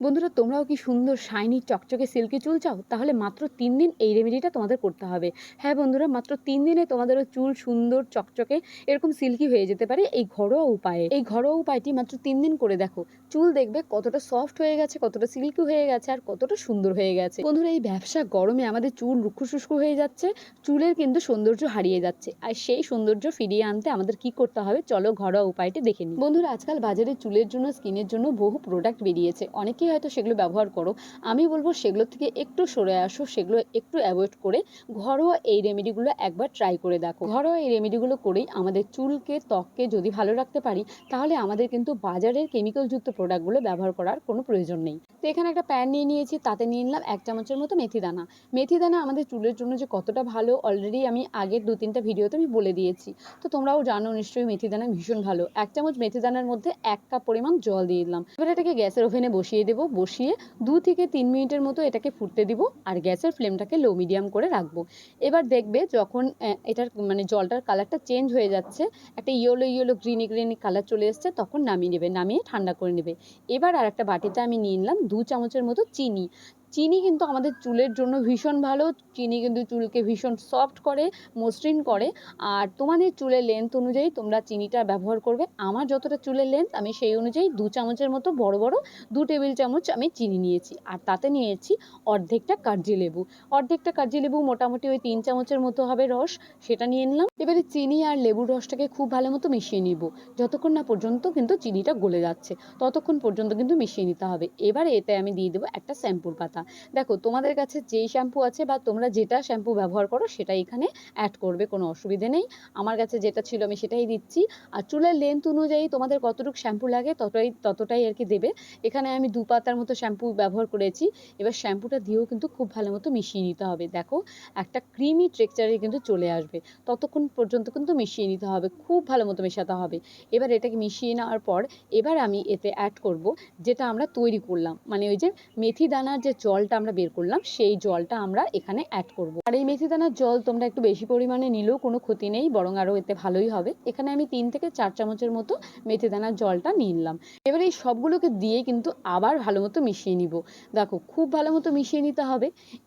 বন্ধুরা, তোমরাও কি সুন্দর শাইনি চকচকে সিল্কি চুল চাও? তাহলে মাত্র তিন দিন এই রেমেডিটা তোমাদের করতে হবে। হ্যাঁ বন্ধুরা, মাত্র তিন দিনে তোমাদেরও চুল সুন্দর চকচকে এরকম সিল্কি হয়ে যেতে পারে এই ঘরোয়া উপায়ে। এই ঘরোয়া উপায়টি মাত্র তিন দিন করে দেখো। চুল দেখবে কতটা সফট হয়ে গেছে, কতটা সিল্কি হয়ে গেছে আর কতটা সুন্দর হয়ে গেছে। বন্ধুরা, এই ব্যবসা গরমে আমাদের চুল রুক্ষ শুষ্ক হয়ে যাচ্ছে, চুলের কিন্তু সৌন্দর্য হারিয়ে যাচ্ছে। আর সেই সৌন্দর্য ফিরিয়ে আনতে আমাদের কি করতে হবে? চলো ঘরোয়া উপায়টি দেখে নিই। বন্ধুরা, আজকাল বাজারে চুলের জন্য স্কিনের জন্য বহু প্রোডাক্ট বেরিয়েছে। অনেকেই হয়তো সেগুলো ব্যবহার করো। আমি বলব সেগুলো থেকে একটু সরে আসো, সেগুলো একটু অ্যাভয়েড করে ঘরোয়া এই রেমেডিগুলো একবার ট্রাই করে দেখো। ঘরোয়া এই রেমেডিগুলো করেই আমাদের চুলকে, ত্বককে যদি ভালো রাখতে পারি, তাহলে আমাদের কিন্তু বাজারের কেমিক্যালযুক্ত প্রোডাক্টগুলো ব্যবহার করার কোনো প্রয়োজন নেই। তো এখানে একটা প্যান নিয়ে নিয়েছি, তাতে নিয়ে নিলাম এক চামচের মতো মেথি দানা মেথি দানা আমাদের চুলের জন্য যে কতটা ভালো অলরেডি আমি আগের দু তিনটা ভিডিওতে আমি বলে দিয়েছি। তো তোমরাও জানো নিশ্চয়ই মেথি দানা ভীষণ ভালো। এক চামচ মেথি দানার মধ্যে এক কাপ পরিমাণ জল দিয়ে দিলাম। এবার এটাকে গ্যাসের ওভেনে বসিয়ে দেবো। বসিয়ে দু থেকে তিন মিনিটের মতো এটাকে ফুটতে দিব আর গ্যাসের ফ্লেমটাকে লো মিডিয়াম করে রাখব। এবার দেখবে যখন এটার মানে জলটার কালারটা চেঞ্জ হয়ে যাচ্ছে, একটা yellow yellow greeny greeny colour চলে এসছে, তখন নামিয়ে নেবে, নামিয়ে ঠান্ডা করে নেবে। এবার আর একটা বাটিতে আমি নিয়ে নিলাম দু চামচের মতো চিনি। চিনি কিন্তু আমাদের চুলের জন্য ভীষণ ভালো। চিনি কিন্তু চুলকে ভীষণ সফট করে, মসৃণ করে। আর তোমাদের চুলের লেন্থ অনুযায়ী তোমরা চিনিটা ব্যবহার করবে। আমার যতটা চুলের লেন্থ আমি সেই অনুযায়ী দু চামচের মতো বড় বড় দু টেবিল চামচ আমি চিনি নিয়েছি। আর তাতে নিয়েছি অর্ধেকটা কার্জি লেবু। অর্ধেকটা কার্জি লেবু মোটামুটি ওই তিন চামচের মতো হবে রস, সেটা নিয়ে নিলাম। এবারে চিনি আর লেবুর রসটাকে খুব ভালো মতো মিশিয়ে নিব। যতক্ষণ না পর্যন্ত কিন্তু চিনিটা গলে যাচ্ছে, ততক্ষণ পর্যন্ত কিন্তু মিশিয়ে নিতে হবে। এবারে এতে আমি দিয়ে দেবো একটা শ্যাম্পুর পাতা। দেখো, তোমাদের কাছে যেই শ্যাম্পু আছে বা তোমরা যেটা শ্যাম্পু ব্যবহার করো সেটা এখানে অ্যাড করবে, কোনো অসুবিধে নেই। আমার কাছে যেটা ছিল আমি সেটাই দিচ্ছি। আর চুলের লেন্থ অনুযায়ী তোমাদের কতটুকু শ্যাম্পু লাগে ততটাই ততটাই আর কি দেবে। এখানে আমি দু পাতার মতো শ্যাম্পু ব্যবহার করেছি। এবার শ্যাম্পুটা দিয়েও কিন্তু খুব ভালো মতো মিশিয়ে নিতে হবে। দেখো, একটা ক্রিমি টেক্সচারে কিন্তু চলে আসবে। ততক্ষণ পর্যন্ত কিন্তু মিশিয়ে নিতে হবে, খুব ভালো মতো মেশাতে হবে। এবার এটাকে মিশিয়ে নেওয়ার পর এবার আমি এতে অ্যাড করব, যেটা আমরা তৈরি করলাম। মানে ওই যে মেথি দানার যে জলটা আমরা বের করলাম, সেই জলটা আমরা এখানে অ্যাড করব। আর এই মেথি দানার জল তোমরা একটু বেশি পরিমাণে নিলেও কোনো ক্ষতি নেই, বরং আরও এতে ভালোই হবে। এখানে আমি তিন থেকে চার চামচের মতো মেথি দানার জলটা নিয়ে নিলাম। এবার এই সবগুলোকে দিয়ে কিন্তু আবার ভালো মতো মিশিয়ে নিব। দেখো, খুব ভালো মতো মিশিয়ে নিতে হবে।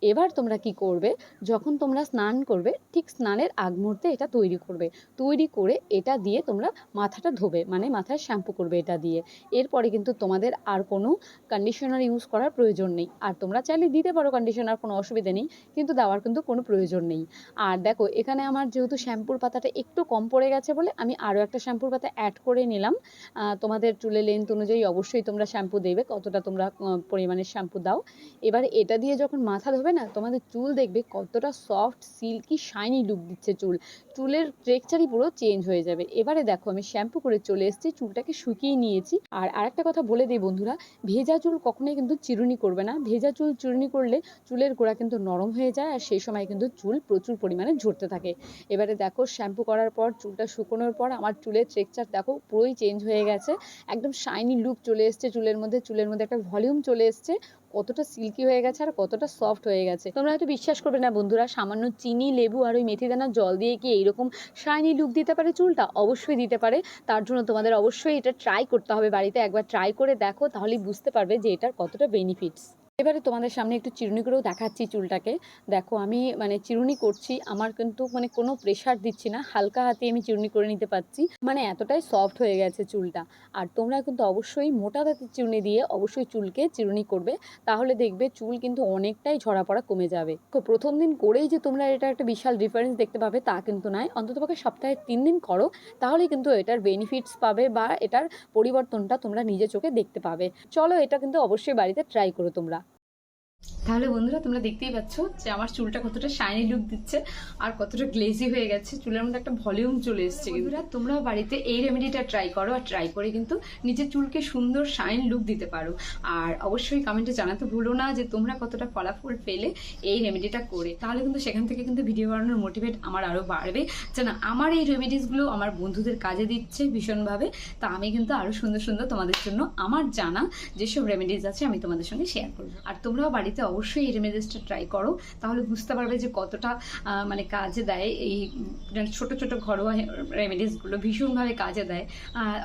এবার তোমরা কি করবে, যখন তোমরা স্নান করবে, ঠিক স্নানের আগ মুহূর্তে এটা তৈরি করবে। তৈরি করে এটা দিয়ে তোমরা মাথাটা ধোবে মানে মাথায় শ্যাম্পু করবে এটা দিয়ে। এরপরে কিন্তু তোমাদের আর কোনো কন্ডিশনার ইউজ করার প্রয়োজন নেই। আর তোমরা চাইলে দিতে পারো কন্ডিশনার কোনো অসুবিধা নেই। কিন্তু দেওয়ার কিন্তু কোনো প্রয়োজন নেই। আর দেখো এখানে আমার যেহেতু শ্যাম্পুর পাতাটা একটু কম পড়ে গেছে বলে আমি আরও একটা শ্যাম্পুর পাতা অ্যাড করে নিলাম। তোমাদের চুলের লেন্থ অনুযায়ী অবশ্যই তোমরা শ্যাম্পু দেবে কতটা তোমরা আহ, পরিমাণের শ্যাম্পু দাও। এবার এটা দিয়ে যখন মাথা ধোবে না তোমাদের চুল দেখবে কতটা সফট সিল্কি শাইনি লুক দিচ্ছে চুল। চুলের টেক্সচারই পুরো চেঞ্জ হয়ে যাবে। এবারে দেখো আমি শ্যাম্পু করে চলে এসেছি চুলটাকে শুকিয়ে নিয়েছি। আর আরেকটা কথা বলে দিই বন্ধুরা ভেজা চুল কখনোই কিন্তু চিরুনি করবে না। ভেজা চুল চিরুনি করলে চুলের গোড়া কিন্তু নরম হয়ে যায় আর সেই সময় কিন্তু চুল প্রচুর পরিমাণে ঝরতে থাকে। এবারে দেখো শ্যাম্পু করার পর, চুলটা শুকোনোর পর আমার চুলের টেক্সচার দেখো পুরোই চেঞ্জ হয়ে গেছে। একদম শাইনি লুক চলে এসছে চুলের মধ্যে চুলের মধ্যে একটা ভলিউম চলে এসছে। কতটা সিল্কি হয়ে গেছে আর কতটা সফট হয়ে গেছে। তোমরা হয়তো বিশ্বাস করবে না বন্ধুরা, সামান্য চিনি, লেবু আর ওই মেথি দানার জল দিয়ে কি এইরকম শাইনি লুক দিতে পারে চুলটা? অবশ্যই দিতে পারে। তার জন্য তোমাদের অবশ্যই এটা ট্রাই করতে হবে বাড়িতে। একবার ট্রাই করে দেখো, তাহলেই বুঝতে পারবে যে এটার কতটা বেনিফিটস এবারে তোমাদের সামনে একটু চিরুনি করেও দেখাচ্ছি চুলটাকে। দেখো, আমি মানে চিরুনি করছি, আমার কিন্তু মানে কোনো প্রেশার দিচ্ছি না, হালকা হাতে আমি চিরুনি করে নিতে পারছি। মানে এতটাই সফট হয়ে গেছে চুলটা। আর তোমরা কিন্তু অবশ্যই মোটা দাঁতের চিরুনি দিয়ে অবশ্যই চুলকে চিরুনি করবে। তাহলে দেখবে চুল কিন্তু অনেকটাই ঝরা পড়া কমে যাবে। তো প্রথম দিন করেই যে তোমরা এটা একটা বিশাল ডিফারেন্স দেখতে পাবে, তা কিন্তু নয়। অন্ততপক্ষে সপ্তাহে তিন দিন করো তাহলে কিন্তু এটার বেনিফিটস পাবে বা এটার পরিবর্তনটা তোমরা নিজে চোখে দেখতে পাবে। চলো এটা কিন্তু অবশ্যই বাড়িতে ট্রাই করো তোমরা। তাহলে বন্ধুরা, তোমরা দেখতেই পাচ্ছ যে আমার চুলটা কতটা শাইনি লুক দিচ্ছে আর কতটা গ্লেজি হয়ে গেছে। চুলের মধ্যে একটা ভলিউম চলে এসছে বন্ধুরা, তোমরাও বাড়িতে এই রেমেডিটা ট্রাই করো আর ট্রাই করে কিন্তু নিজের চুলকে সুন্দর শাইন লুক দিতে পারো। আর অবশ্যই কমেন্টে জানাতে ভুলো না যে তোমরা কতটা ফলাফল পেলে এই রেমেডিটা করে। তাহলে কিন্তু সেখান থেকে কিন্তু ভিডিও বানানোর মোটিভেট আমার আরও বাড়বে। যে না আমার এই রেমেডিসগুলো আমার বন্ধুদের কাজে দিচ্ছে ভীষণভাবে। তা আমি কিন্তু আরও সুন্দর সুন্দর তোমাদের জন্য আমার জানা যেসব রেমেডিস আছে আমি তোমাদের সঙ্গে শেয়ার করব। আর তোমরাও বাড়িতে বাড়িতে অবশ্যই এই রেমেডিসটা ট্রাই করো। তাহলে বুঝতে পারবে যে কতটা মানে কাজে দেয় এই উম, ছোট ছোট ঘরোয়া রেমেডিসগুলো ভীষণভাবে কাজে দেয়।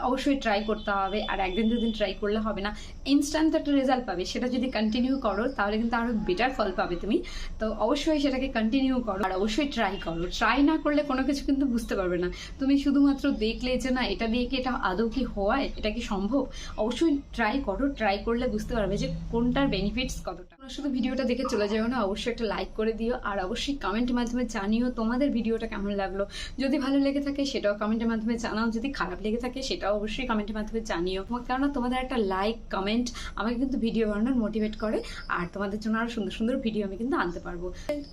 অবশ্যই ট্রাই করতে হবে আর একদিন দুদিন ট্রাই করলে হবে না। ইনস্ট্যান্ট একটা রেজাল্ট পাবে। সেটা যদি কন্টিনিউ করো তাহলে কিন্তু আরও বেটার ফল পাবে তুমি। তো অবশ্যই সেটাকে কন্টিনিউ করো আর অবশ্যই ট্রাই করো। ট্রাই না করলে কোনো কিছু কিন্তু বুঝতে পারবে না। তুমি শুধুমাত্র দেখলে যে না এটা দিয়ে কি এটা আদৌ কি হয় এটা কি সম্ভব? অবশ্যই ট্রাই করো। ট্রাই করলে বুঝতে পারবে যে কোনটার বেনিফিটস কতটা। শুধু ভিডিওটা দেখে চলে যাও না, অবশ্যই একটা লাইক করে দিও আর অবশ্যই কমেন্টের মাধ্যমে জানিও তোমাদের ভিডিওটা কেমন লাগল। যদি ভালো লেগে থাকে সেটাও কমেন্টের মাধ্যমে জানাও, যদি খারাপ লেগে থাকে সেটাও অবশ্যই কমেন্টের মাধ্যমে জানিও। কেননা তোমাদের একটা লাইক কমেন্ট আমাকে কিন্তু ভিডিও বানানোর মোটিভেট করে আর তোমাদের জন্য আরও সুন্দর সুন্দর ভিডিও আমি কিন্তু আনতে পারব।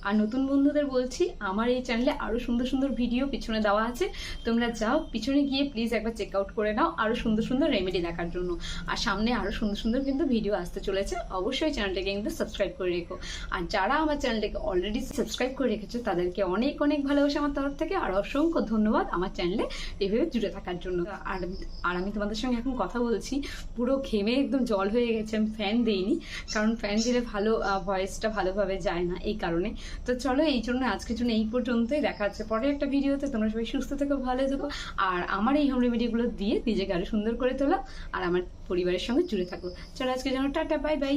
আর নতুন বন্ধুদের বলছি, আমার এই চ্যানেলে আরও সুন্দর সুন্দর ভিডিও পিছনে দেওয়া আছে। তোমরা যাও, পিছনে গিয়ে প্লিজ একবার চেক আউট করে নাও আরও সুন্দর সুন্দর রেমেডি দেখার জন্য। আর সামনে আরও সুন্দর সুন্দর কিন্তু ভিডিও আসতে চলেছে। অবশ্যই চ্যানেলটাকে কিন্তু সাবস্ক্রাইব করে রেখো। আর যারা আমার চ্যানেলটাকে অলরেডি সাবস্ক্রাইব করে রেখেছো, তাদেরকে অনেক অনেক ভালোবাসা আমার তরফ থেকে, আর অসংখ্য ধন্যবাদ আমার চ্যানেলে এভাবে জুড়ে থাকার জন্য। আর আর আমি তোমাদের সঙ্গে এখন কথা বলছি, পুরো ঘেমে একদম জল হয়ে গেছে, আমি ফ্যান দিইনি, কারণ ফ্যান দিলে ভালো ভয়েসটা ভালোভাবে যায় না এই কারণে। তো চলো এই জন্য আজকের জন্য এই পর্যন্তই, দেখা হচ্ছে পরে একটা ভিডিওতে, তোমরা সবাই সুস্থ থেকো, ভালো থেকো, আর আমার এই হোম রেমেডিগুলো দিয়ে নিজেকে আরও সুন্দর করে তোলা, আর আমার পরিবারের সঙ্গে জুড়ে থাকো। চলো আজকে যেন টাটা বাই বাই